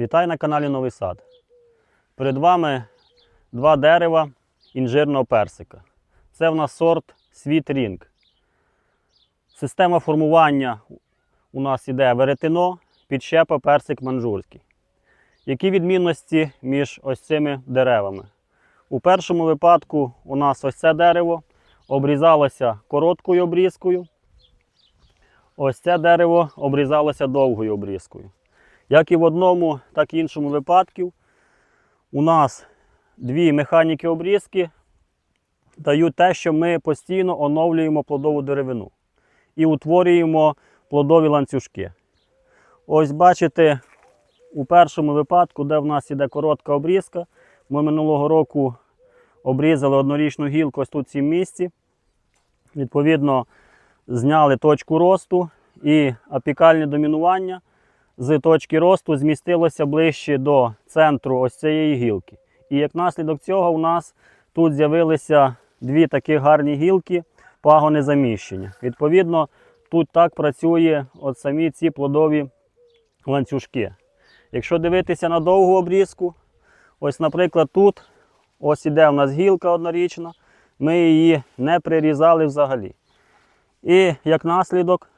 Вітаю на каналі Новий Сад. Перед вами два дерева інжирного персика. Це в нас сорт Світ Рінг. Система формування у нас іде веретено, підщепа, персик манжурський. Які відмінності між ось цими деревами? У першому випадку у нас ось це дерево обрізалося короткою обрізкою. Ось це дерево обрізалося довгою обрізкою. Як і в одному, так і в іншому випадку, у нас дві механіки обрізки дають те, що ми постійно оновлюємо плодову деревину і утворюємо плодові ланцюжки. Ось бачите, у першому випадку, де в нас іде коротка обрізка, ми минулого року обрізали однорічну гілку ось тут в цім місці. Відповідно, зняли точку росту і апікальне домінування з точки росту змістилося ближче до центру ось цієї гілки. І як наслідок цього у нас тут з'явилися дві такі гарні гілки, пагони заміщення. Відповідно, тут так працює от самі ці плодові ланцюжки. Якщо дивитися на довгу обрізку, ось, наприклад, тут ось іде у нас гілка однорічна, ми її не прирізали взагалі. І як наслідок,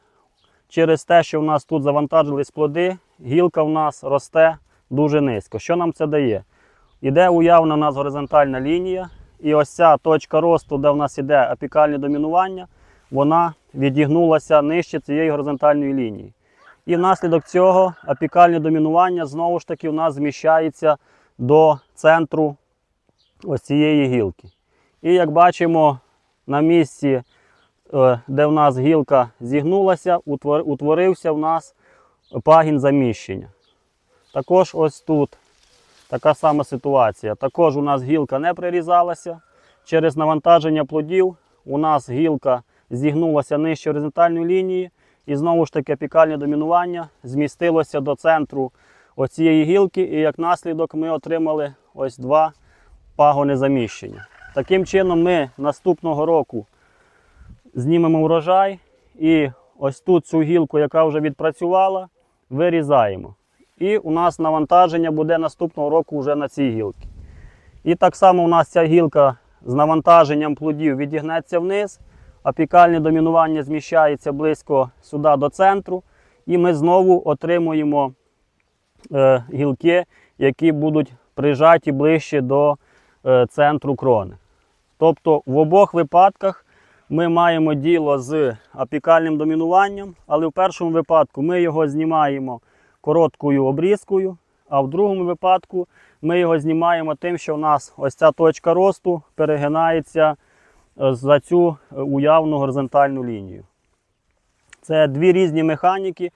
через те, що в нас тут завантажились плоди, гілка в нас росте дуже низько. Що нам це дає? Іде уявна у нас горизонтальна лінія, і ось ця точка росту, де в нас іде апікальне домінування, вона відігнулася нижче цієї горизонтальної лінії. І внаслідок цього апікальне домінування знову ж таки у нас зміщається до центру ось цієї гілки. І як бачимо, на місці, де в нас гілка зігнулася, утворився в нас пагін заміщення. Також ось тут така сама ситуація. Також у нас гілка не прирізалася. Через навантаження плодів у нас гілка зігнулася нижче горизонтальної лінії, і знову ж таки апікальне домінування змістилося до центру оцієї гілки, і як наслідок ми отримали ось два пагони заміщення. Таким чином, ми наступного року знімемо врожай і ось тут цю гілку, яка вже відпрацювала, вирізаємо. І у нас навантаження буде наступного року вже на цій гілці. І так само у нас ця гілка з навантаженням плодів відігнеться вниз, апікальне домінування зміщається близько сюди до центру, і ми знову отримуємо е, гілки, які будуть прижаті ближче до е, центру крони. Тобто в обох випадках ми маємо діло з апікальним домінуванням, але в першому випадку ми його знімаємо короткою обрізкою, а в другому випадку ми його знімаємо тим, що в нас ось ця точка росту перегинається е, за цю е, уявну горизонтальну лінію. Це дві різні механіки,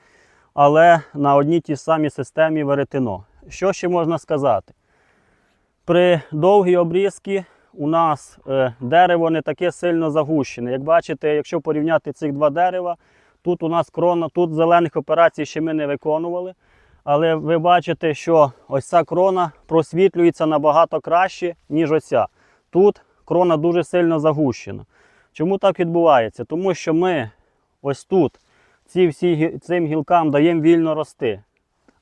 але на одній тій самій системі веретено. Що ще можна сказати? При довгій обрізці у нас е, дерево не таке сильно загущене. Як бачите, якщо порівняти цих два дерева, тут у нас крона, тут зелених операцій ще ми не виконували. Але ви бачите, що ось ця крона просвітлюється набагато краще, ніж оця. Тут крона дуже сильно загущена. Чому так відбувається? Тому що ми ось тут ці всі, цим гілкам даємо вільно рости.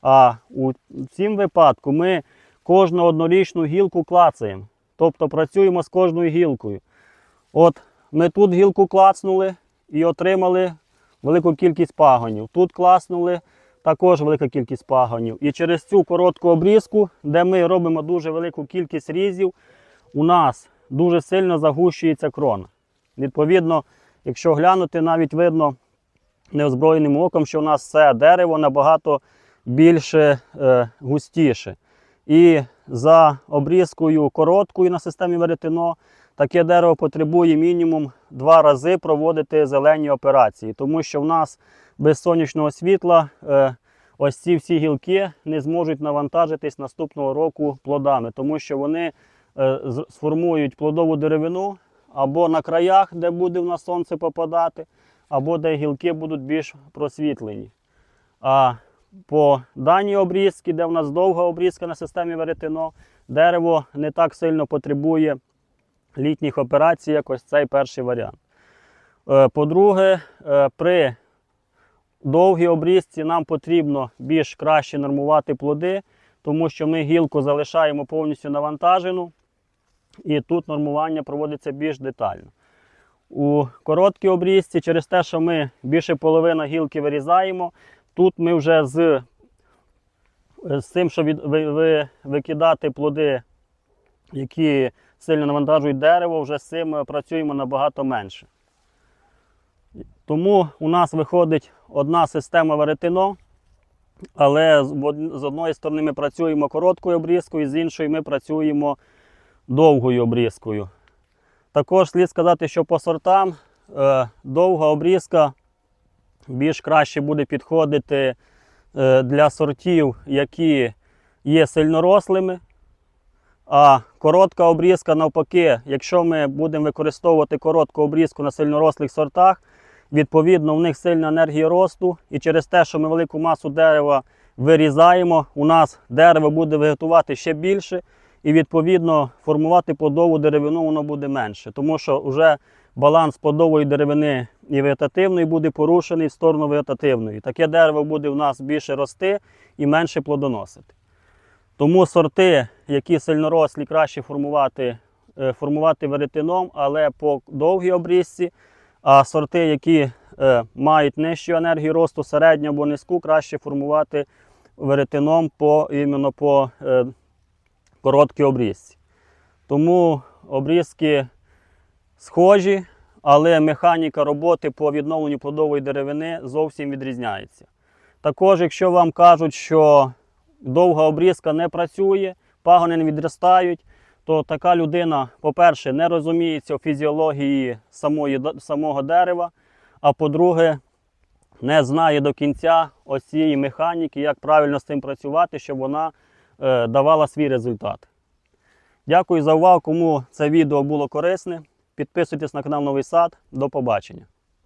А у цім випадку ми кожну однорічну гілку клацаємо. Тобто працюємо з кожною гілкою. От ми тут гілку клацнули і отримали велику кількість пагонів. Тут клацнули також велика кількість пагонів. І через цю коротку обрізку, де ми робимо дуже велику кількість різів, у нас дуже сильно загущується крона. Відповідно, якщо глянути, навіть видно неозброєним оком, що у нас це дерево набагато більше е, густіше. І за обрізкою короткою на системі веретено таке дерево потребує мінімум два рази проводити зелені операції, тому що в нас без сонячного світла е, ось ці всі гілки не зможуть навантажитись наступного року плодами, тому що вони е, сформують плодову деревину або на краях, де буде в нас сонце попадати, або де гілки будуть більш просвітлені. А по даній обрізці, де в нас довга обрізка на системі веретено, дерево не так сильно потребує літніх операцій, як ось цей перший варіант. Е, По-друге, е, при довгій обрізці нам потрібно більш краще нормувати плоди, тому що ми гілку залишаємо повністю навантажену, і тут нормування проводиться більш детально. У короткій обрізці, через те, що ми більше половини гілки вирізаємо, тут ми вже з, з тим, що від, ви, ви, викидати плоди, які сильно навантажують дерево, вже з цим е, працюємо набагато менше. Тому у нас виходить одна система веретено, але з одної сторони ми працюємо короткою обрізкою, з іншої ми працюємо довгою обрізкою. Також слід сказати, що по сортам е, довга обрізка більш краще буде підходити е, для сортів, які є сильнорослими. А коротка обрізка, навпаки, якщо ми будемо використовувати коротку обрізку на сильнорослих сортах, відповідно, в них сильна енергія росту, і через те, що ми велику масу дерева вирізаємо, у нас дерево буде вегетувати ще більше, і відповідно формувати плодову деревину воно буде менше, тому що вже баланс плодової деревини і вегетативної буде порушений в сторону вегетативної. Таке дерево буде у нас більше рости і менше плодоносити. Тому сорти, які сильнорослі, краще формувати, е, формувати веретеном, але по довгій обрізці. А сорти, які е, мають нижчу енергію росту, середню або низьку, краще формувати веретеном по, іменно по е, короткій обрізці. Тому обрізки схожі, але механіка роботи по відновленню плодової деревини зовсім відрізняється. Також, якщо вам кажуть, що довга обрізка не працює, пагони не відростають, то така людина, по-перше, не розуміється у фізіології самої, самого дерева, а по-друге, не знає до кінця ось цієї механіки, як правильно з цим працювати, щоб вона е, давала свій результат. Дякую за увагу, кому це відео було корисне. Підписуйтесь на канал Новий Сад. До побачення.